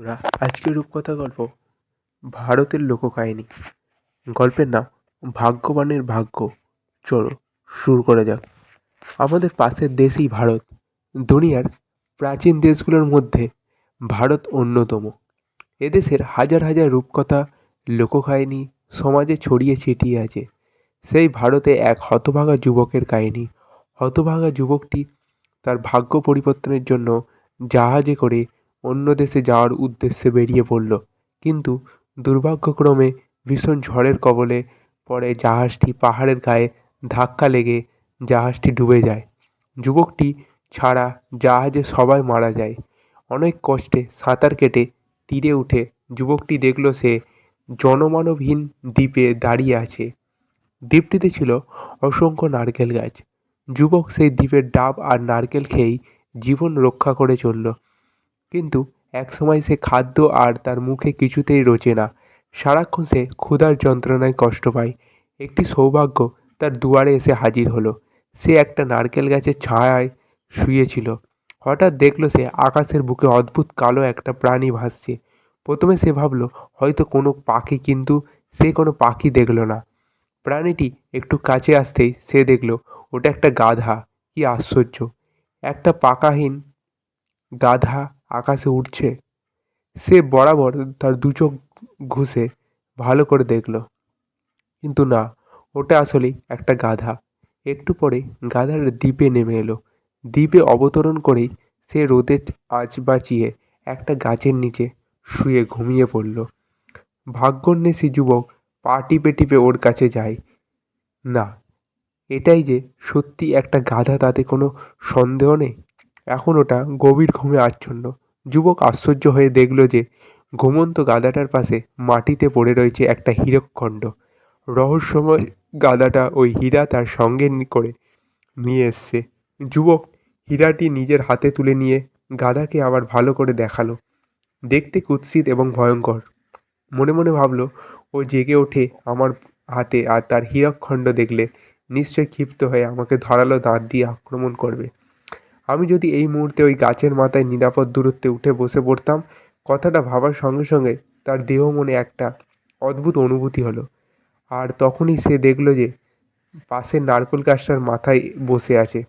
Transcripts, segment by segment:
বন্ধুরা, আজকের রূপকথা গল্প ভারতের লোককাহিনী। গল্পের নাম, ভাগ্যবানের ভাগ্য। চলো, শুরু করা যাক। আমাদের পাশের দেশই ভারত। দুনিয়ার প্রাচীন দেশগুলোর মধ্যে ভারত অন্যতম। এদেশের হাজার হাজার রূপকথা, লোককাহিনী সমাজে ছড়িয়ে ছিটিয়ে আছে। সেই ভারতে এক হতভাগা যুবকের কাহিনী। হতভাগা যুবকটি তার ভাগ্য পরিবর্তনের জন্য জাহাজে করে অন্য দেশে যাওয়ার উদ্দেশ্যে বেরিয়ে পড়ল। কিন্তু দুর্ভাগ্যক্রমে ভীষণ ঝড়ের কবলে পড়ে জাহাজটি পাহাড়ের গায়ে ধাক্কা লেগে জাহাজটি ডুবে যায়। যুবকটি ছাড়া জাহাজে সবাই মারা যায়। অনেক কষ্টে সাঁতার কেটে তীরে উঠে যুবকটি দেখল সে জনমানবহীন দ্বীপে দাঁড়িয়ে আছে। দ্বীপটিতে ছিল অসংখ্য নারকেল গাছ। যুবক সেই দ্বীপের ডাব আর নারকেল খেয়েই জীবন রক্ষা করে চলল। কিন্তু একসময় সে খাদ্য আর তার মুখে কিছুতেই রোচে না। সারাক্ষণ সে ক্ষুধার যন্ত্রণায় কষ্ট পায়। একটি সৌভাগ্য তার দুয়ারে এসে হাজির হলো। সে একটা নারকেল গাছের ছায়ায় শুয়েছিল। হঠাৎ দেখল সে আকাশের বুকে অদ্ভুত কালো একটা প্রাণী ভাসছে। প্রথমে সে ভাবলো, হয়তো কোনো পাখি, কিন্তু সে কোনো পাখি দেখল না। প্রাণীটি একটু কাছে আসতেই সে দেখল, ওটা একটা গাধা। কি আশ্চর্য! একটা পাকাহীন গাধা আকাশে উড়ছে। সে বরাবর তার দু চোখ ঘুষে ভালো করে দেখল। কিন্তু না, ওটা আসলেই একটা গাধা। একটু পরে গাধার দ্বীপে নেমে এলো। দ্বীপে অবতরণ করেই সে রোদে আঁচ বাঁচিয়ে একটা গাছের নিচে শুয়ে ঘুমিয়ে পড়ল। ভাগ্যন্বেষী যুবক পা টিপে টিপে ওর কাছে যায়। না, এটাই যে সত্যি একটা গাধা তাতে কোনো সন্দেহ নেই? এখন ওটা গভীর ঘুমে আচ্ছন্ন। যুবক আশ্চর্য হয়ে দেখল যে, ঘুমন্ত গাধাটার পাশে মাটিতে পড়ে রয়েছে একটা হীরকখণ্ড। রহস্যময় গাধাটা ওই হীরা তার সঙ্গে করে নিয়ে এসছে। যুবক হীরাটি নিজের হাতে তুলে নিয়ে গাধাকে আবার ভালো করে দেখাল। দেখতে কুৎসিত এবং ভয়ঙ্কর। মনে মনে ভাবলো, ও জেগে ওঠে আমার হাতে আর তার হীরকখণ্ড দেখলে নিশ্চয় ক্ষিপ্ত হয়ে আমাকে ধারালো, দাঁত দিয়ে আক্রমণ করবে। আমি যদি এই মুহূর্তে ওই গাছের মাথায় নিরাপদ দূরত্বে উঠে বসে পড়তাম, কথাটা ভাবার সঙ্গে সঙ্গে তার দেহ মনে একটা অদ্ভুত অনুভূতি হলো। আর তখনই সে দেখল যে, পাশের নারকোল গাছটার মাথায় বসে আছে।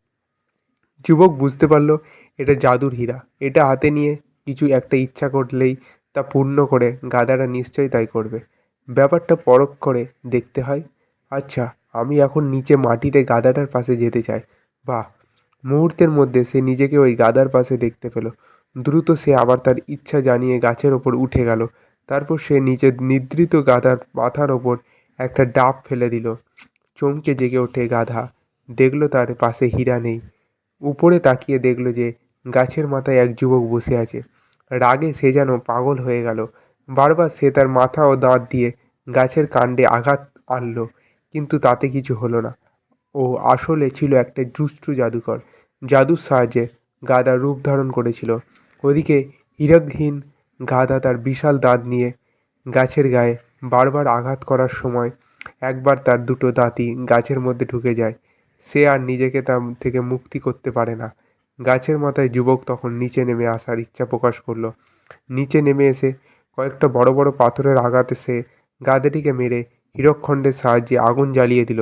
যুবক বুঝতে পারল, এটা জাদুর হীরা। এটা হাতে নিয়ে কিছু একটা ইচ্ছা করলেই তা পূর্ণ করে গাদাটা নিশ্চয়ই তাই করবে। ব্যাপারটা পরখ করে দেখতে হয় আচ্ছা আমি এখন নিচে মাটিতে গাদাটার পাশে যেতে চাই। বাহ! মুহূর্তের মধ্যে সে নিজেকে ওই গাদার পাশে দেখতে পেল। দ্রুত সে আবার তার ইচ্ছা জানিয়ে গাছের ওপর উঠে গেল। তারপর সে নিজের নিদ্রিত গাধার মাথার ওপর একটা ডাব ফেলে দিল। চমকে জেগে ওঠে গাধা। দেখল তার পাশে হীরা নেই। উপরে তাকিয়ে দেখল যে গাছের মাথায় এক যুবক বসে আছে। রাগে সে যেন পাগল হয়ে গেল। বারবার সে তার মাথা ও দাঁত দিয়ে গাছের কাণ্ডে আঘাত আনলো। কিন্তু তাতে কিছু হলো না। ও আসলে ছিল একটা দুষ্টু জাদুকর। জাদুর সাহায্যে গাদা রূপ ধারণ করেছিল। ওদিকে হীরকহীন গাধা তার বিশাল দাঁত নিয়ে গাছের গায়ে বারবার আঘাত করার সময় একবার তার দুটো দাঁতই গাছের মধ্যে ঢুকে যায়। সে আর নিজেকে তা থেকে মুক্তি করতে পারে না। গাছের মাথায় যুবক তখন নিচে নেমে আসার ইচ্ছা প্রকাশ করল। নিচে নেমে এসে কয়েকটা বড় বড় পাথরের আঘাতে সে গাধাটিকে মেরে হীরকখণ্ডের সাহায্যে আগুন জ্বালিয়ে দিল।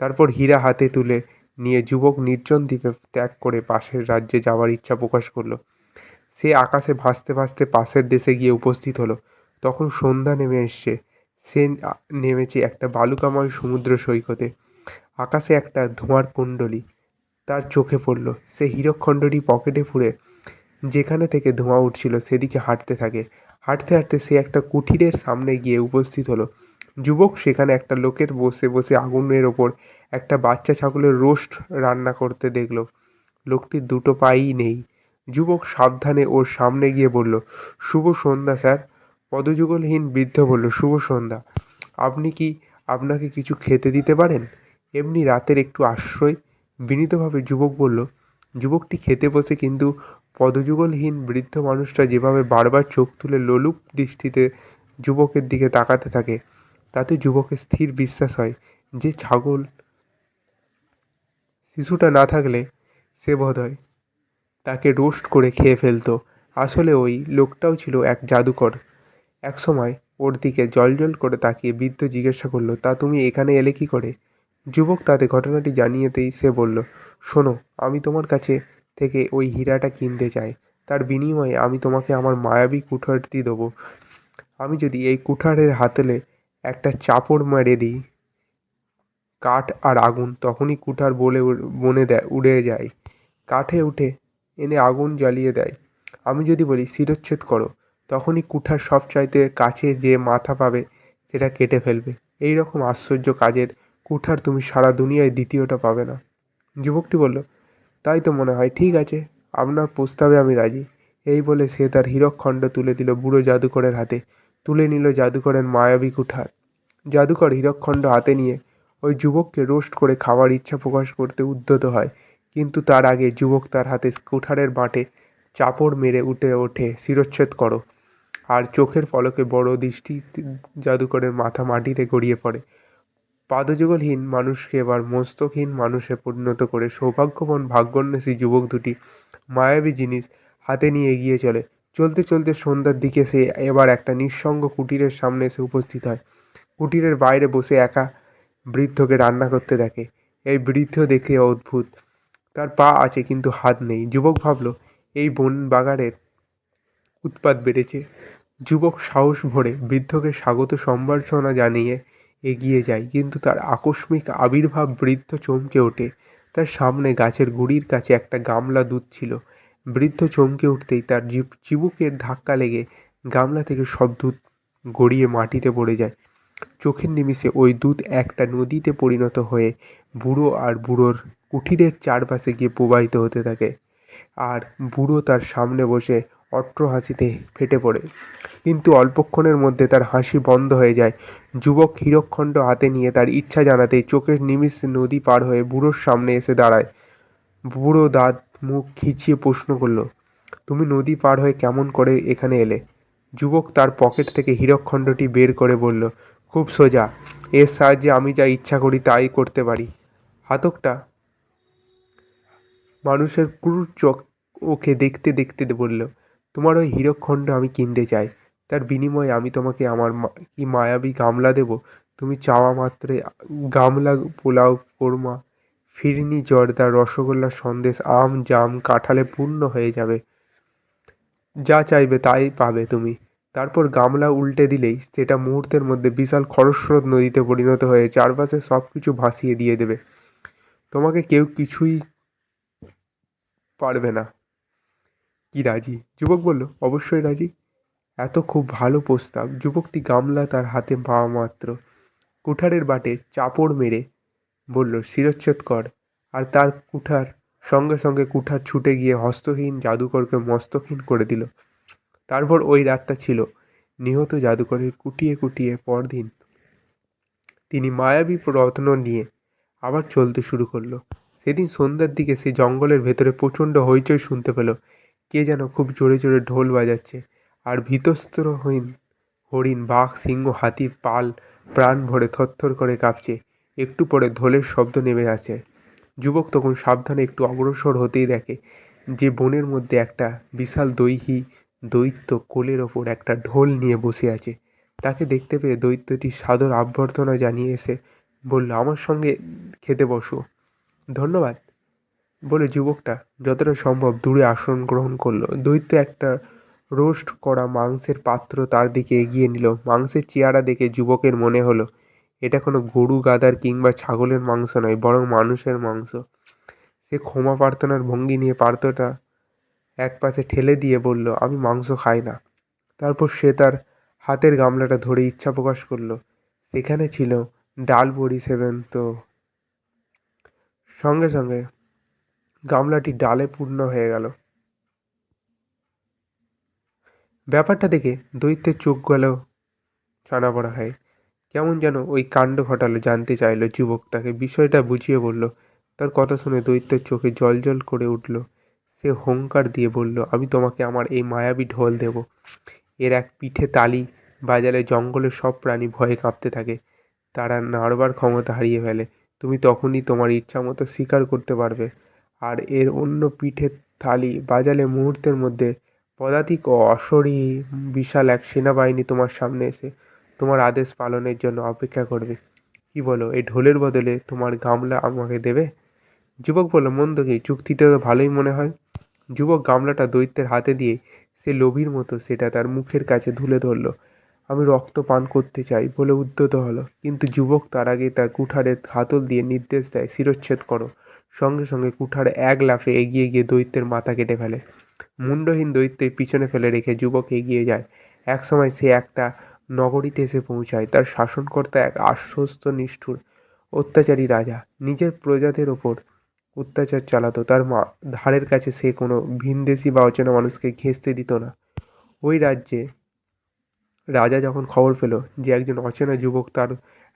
তারপর হীরা হাতে তুলে নিয়ে যুবক নির্জন দ্বীপে ত্যাগ করে পাশের রাজ্যে যাওয়ার ইচ্ছা প্রকাশ করল। সে আকাশে ভাসতে ভাসতে পাশের দেশে গিয়ে উপস্থিত হলো। তখন সন্ধ্যা নেমে এসছে। সে নেমেছে একটা বালুকাময় সমুদ্র সৈকতে। আকাশে একটা ধোঁয়ার কুণ্ডলী তার চোখে পড়ল। সে হীরকখণ্ডটি পকেটে পুরে যেখানে থেকে ধোঁয়া উঠছিল সেদিকে হাঁটতে থাকে। হাঁটতে হাঁটতে সে একটা কুঠিরের সামনে গিয়ে উপস্থিত হলো। যুবক সেখানে একটা লোকের বসে বসে আগুনের ওপর একটা বাচ্চা ছাগলের রোস্ট রান্না করতে দেখল। লোকটির দুটো পাই নেই। যুবক সাবধানে ওর সামনে গিয়ে বলল, শুভ সন্ধ্যা স্যার। পদযুগলহীন বৃদ্ধ বলল, শুভ সন্ধ্যা, আপনি কি আপনাকে কিছু খেতে দিতে পারেন? এমনি রাতের একটু আশ্রয় বিনীতভাবে যুবক বলল, যুবকটি খেতে বসে কিন্তু পদযুগলহীন বৃদ্ধ মানুষটা যেভাবে বারবার চোখ তুলে লোলুপ দৃষ্টিতে যুবকের দিকে তাকাতে থাকে তাতে যুবকের স্থির বিশ্বাস হয় যে ছাগল, শিশুটা না থাকলে সে বোধহয় তাকে রোস্ট করে খেয়ে ফেলতো। আসলে ওই লোকটাও ছিল এক জাদুকর। একসময় ওর দিকে জ্বলজ্বল করে তাকিয়ে বৃদ্ধ জিজ্ঞাসা করল, তা তুমি এখানে এলে কি করে? যুবক তাতে ঘটনাটি জানিয়েতেই সে বলল, শোনো, আমি তোমার কাছে থেকে ওই হীরাটা কিনতে চাই। তার বিনিময়ে আমি তোমাকে আমার মায়াবী কুঠারটি দেবো। আমি যদি এই কুঠারের হাতলে একটা চাপড় মেরে দিই। কাঠ আর আগুন তখনই কুঠার বলে বনে দেয়, উড়ে যায়। কাঠে উঠে এনে আগুন জ্বালিয়ে দেয়। আমি যদি বলি, শিরচ্ছেদ করো, তখনই কুঠার সব চাইতে কাছে যে মাথা পাবে, সেটা কেটে ফেলবে। এই রকম আশ্চর্য কাজের কুঠার তুমি সারা দুনিয়ায় দ্বিতীয়টা পাবে না। যুবকটি বলল, তাই তো মনে হয়, ঠিক আছে, আপনার প্রস্তাবে আমি রাজি। এই বলে সে তার হীরকখণ্ড তুলে দিল বুড়ো জাদুকরের হাতে। তুলে নিল জাদুকরের মায়াবী কুঠার। জাদুকর হীরকখণ্ড হাতে নিয়ে ওই যুবককে রোস্ট করে খাওয়ার ইচ্ছা প্রকাশ করতে উদ্যত হয়। কিন্তু তার আগে যুবক তার হাতে কুঠারের বাঁটে চাপড় মেরে উঠে ওঠে, শিরচ্ছেদ করো। আর চোখের পলকে বড় দৃষ্টি জাদুকরের মাথা মাটিতে গড়িয়ে পড়ে। পাদযুগলহীন মানুষকে এবার মস্তকহীন মানুষে পরিণত করে সৌভাগ্যবান ভাগ্যোন্বেষী যুবক দুটি মায়াবী জিনিস হাতে নিয়ে এগিয়ে চলে। চলতে চলতে সন্ধ্যার দিকে সে এবার একটা নিঃসঙ্গ কুটিরের সামনে এসে উপস্থিত হয়। কুটিরের বাইরে বসে একা বৃদ্ধকে রান্না করতে দেখে। এই বৃদ্ধ দেখে অদ্ভুত। তার পা আছে কিন্তু হাত নেই। যুবক ভাবলো, এই বন বাগানের উৎপাত বেড়েছে। যুবক সাহস ভরে বৃদ্ধকে স্বাগত সম্বর্ধনা জানিয়ে এগিয়ে যায়, কিন্তু তার আকস্মিক আবির্ভাব বৃদ্ধ চমকে ওঠে। তার সামনে গাছের গুড়ির কাছে একটা গামলা দুধ ছিল। বৃদ্ধ চমকে উঠতেই তার চিবুকের ধাক্কা লেগে গামলা থেকে সব দুধ গড়িয়ে মাটিতে পড়ে যায়। চোখের নিমিষে ওই দুধ একটা নদীতে পরিণত হয়ে বুড়ো আর বুড়োর কুঠিরের চারপাশে গিয়ে প্রবাহিত হতে থাকে। আর বুড়ো তার সামনে বসে অট্ট হাসিতে ফেটে পড়ে। কিন্তু অল্পক্ষণের মধ্যে তার হাসি বন্ধ হয়ে যায়। যুবক হীরকখণ্ড হাতে নিয়ে তার ইচ্ছা জানাতে চোখের নিমিষে নদী পার হয়ে বুড়োর সামনে এসে দাঁড়ায়। বুড়ো দাঁত মুখ খিচিয়ে প্রশ্ন করল, তুমি নদী পার হয়ে কেমন করে এখানে এলে? যুবক তার পকেট থেকে হীরকখণ্ডটি বের করে বলল, খুব সোজা, এর সাহায্যে আমি যা ইচ্ছা করি তাই করতে পারি। হাতকটা মানুষের ক্রুর চোখ ওকে দেখতে দেখতে বলল, তোমার ওই হীরকখণ্ড আমি কিনতে চাই। তার বিনিময়ে আমি তোমাকে আমার কি মায়াবী গামলা দেব? তুমি চাওয়া মাত্রে গামলা পোলাও কোরমা ফিরনি, জর্দা, রসগোল্লা, সন্দেশ, আম, জাম কাঁঠালে পূর্ণ হয়ে যাবে। যা চাইবে তাই পাবে তুমি। তারপর গামলা উল্টে দিলেই সেটা মুহূর্তের মধ্যে বিশাল খরস্রোত নদীতে পরিণত হয়ে চারপাশে সব কিছু ভাসিয়ে দিয়ে দেবে। তোমাকে কেউ কিছুই পারবে না। কি রাজি? যুবক বলল, অবশ্যই রাজি। এত খুব ভালো প্রস্তাব। যুবকটি গামলা তার হাতে পাওয়া মাত্র। কুঠারের বাটে চাপড় মেরে বলল শিরচ্ছেদ কর। আর তার কুঠার সঙ্গে সঙ্গে কুঠার ছুটে গিয়ে হস্তহীন জাদুকরকে মস্তহীন করে দিল। তারপর ওই রাতটা ছিল। নিহত জাদুকরের কুটিয়ে কুটিয়ে পরদিন তিনি মায়াবী রত্ন নিয়ে আবার চলতে শুরু করল। সেদিন সন্ধ্যার দিকে সে জঙ্গলের ভেতরে প্রচণ্ড হইচই শুনতে পেল। কে যেন খুব জোরে জোরে ঢোল বাজাচ্ছে আর ভীতস্ত্রহীন হরিণ, বাঘ, সিংহ, হাতি, পাল প্রাণ ভরে থরথর করে কাঁপছে। একটু পরে ঢোলের শব্দ নেমে আসে। যুবক তখন সাবধানে একটু অগ্রসর হতেই দেখে যে বনের মধ্যে একটা বিশাল দৈহী দৈত্য কোলের ওপর একটা ঢোল নিয়ে বসে আছে। তাকে দেখতে পেয়ে দৈত্যটি সাদর অভ্যর্থনা জানিয়ে এসে বলল, আমার সঙ্গে খেতে বসো। ধন্যবাদ। বলে যুবকটা যতটা সম্ভব দূরে আসন গ্রহণ করল। দৈত্য একটা রোস্ট করা মাংসের পাত্র তার দিকে এগিয়ে নিল। মাংসের চেহারা দেখে যুবকের মনে হলো এটা কোনো গরু গাদার কিংবা ছাগলের মাংস নয়, বরং মানুষের মাংস। সে ক্ষমা প্রার্থনার ভঙ্গি নিয়ে পাত্রটা এক পাশে ঠেলে দিয়ে বলল, আমি মাংস খাই না। তারপর সে তার হাতের গামলাটা ধরে ইচ্ছা প্রকাশ করল। সেখানে ছিল ডাল বড়ি সেবন্ত সঙ্গে সঙ্গে গামলাটি ডালে পূর্ণ হয়ে গেল। ব্যাপারটা দেখে দৈত্যের চোখ গেল ছানা পড়া হয় কেমন যেন ওই কাণ্ড ঘটালো, জানতে চাইলো যুবক তাকে। বিষয়টা বুঝিয়ে বলল, তার কথা শুনে দৈত্যের চোখে জল জল করে উঠল। সে হুঙ্কার দিয়ে বলল, আমি তোমাকে আমার এই মায়াবী ঢোল দেব। এর এক পিঠে তালি বাজালে জঙ্গলের সব প্রাণী ভয়ে কাঁপতে থাকে। তারা নাড়বার ক্ষমতা হারিয়ে ফেলে। তুমি তখনই তোমার ইচ্ছা মতো শিকার করতে পারবে। আর এর অন্য পিঠে থালি বাজালে মুহূর্তের মধ্যে পদাতিক ও অশরী বিশাল এক সেনাবাহিনী তোমার সামনে এসে তোমার আদেশ পালনের জন্য অপেক্ষা করবে। কি বলো, এই ঢোলের বদলে তোমার গামলা আমাকে দেবে? যুবক বলল, মন্দ কি, চুক্তিটা তো ভালোই মনে হয়। যুবক গামলাটা দৈত্যের হাতে দিয়ে সে লোভীর মতো সেটা তার মুখের কাছে ধুলে ধরল। আমি রক্ত পান করতে চাই বলে উদ্যত হলো, কিন্তু যুবক তার আগে তার কুঠারে হাতল দিয়ে নির্দেশ দেয়, শিরচ্ছেদ করো। সঙ্গে সঙ্গে কুঠার এক লাফে এগিয়ে গিয়ে দৈত্যের মাথা কেটে ফেলে। মুন্ডহীন দৈত্যের পিছনে ফেলে রেখে যুবক এগিয়ে যায়। একসময় সে একটা নগরীতে এসে পৌঁছায়। তার শাসনকর্তা এক আশ্বস্ত, নিষ্ঠুর, অত্যাচারী রাজা। নিজের প্রজাদের ওপর অত্যাচার চালাতো। তার মা ধারের কাছে সে কোনো ভিনদেশি বা অচেনা মানুষকে ঘেঁষতে দিত না। ওই রাজ্যে রাজা যখন খবর পেল যে একজন অচেনা যুবক তার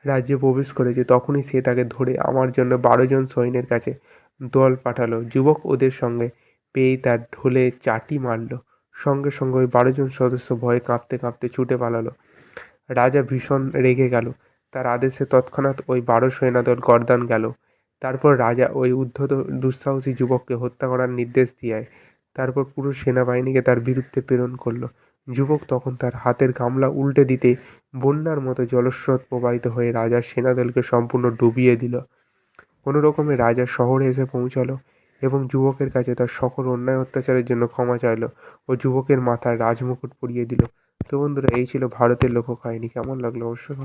রাজ্যে প্রবেশ করেছে, তখনই সে তাকে ধরে আমার জন্য বারো জন সৈন্যের কাছে দল পাঠালো। যুবক ওদের সঙ্গে পেয়েই তার ঢোলে চাটি মারল। সঙ্গে সঙ্গে ওই বারো জন সদস্য ভয়ে কাঁপতে কাঁপতে ছুটে পালালো। রাজা ভীষণ রেগে গেল। তার আদেশে তৎক্ষণাৎ ওই বারো সেনাদল গর্দান গেল। তারপর রাজা ওই উদ্ধত দুঃসাহসী যুবককে হত্যা করার নির্দেশ দিয়ে তারপর পুরো সেনাবাহিনীকে তার বিরুদ্ধে প্রেরণ করল। যুবক তখন তার হাতের গামলা উল্টে দিতে বন্যার মতো জলস্রোত প্রবাহিত হয়ে রাজার সেনাদলকে সম্পূর্ণ ডুবিয়ে দিল। কোনো রকমে রাজা শহরে এসে পৌঁছালো এবং যুবকের কাছে তার সকল অন্যায় অত্যাচারের জন্য ক্ষমা চাইলো ও যুবকের মাথায় রাজমুকুট পরিয়ে দিল। তো বন্ধুরা এই ছিল ভারতের লোককাহিনী কেমন লাগল অবশ্যই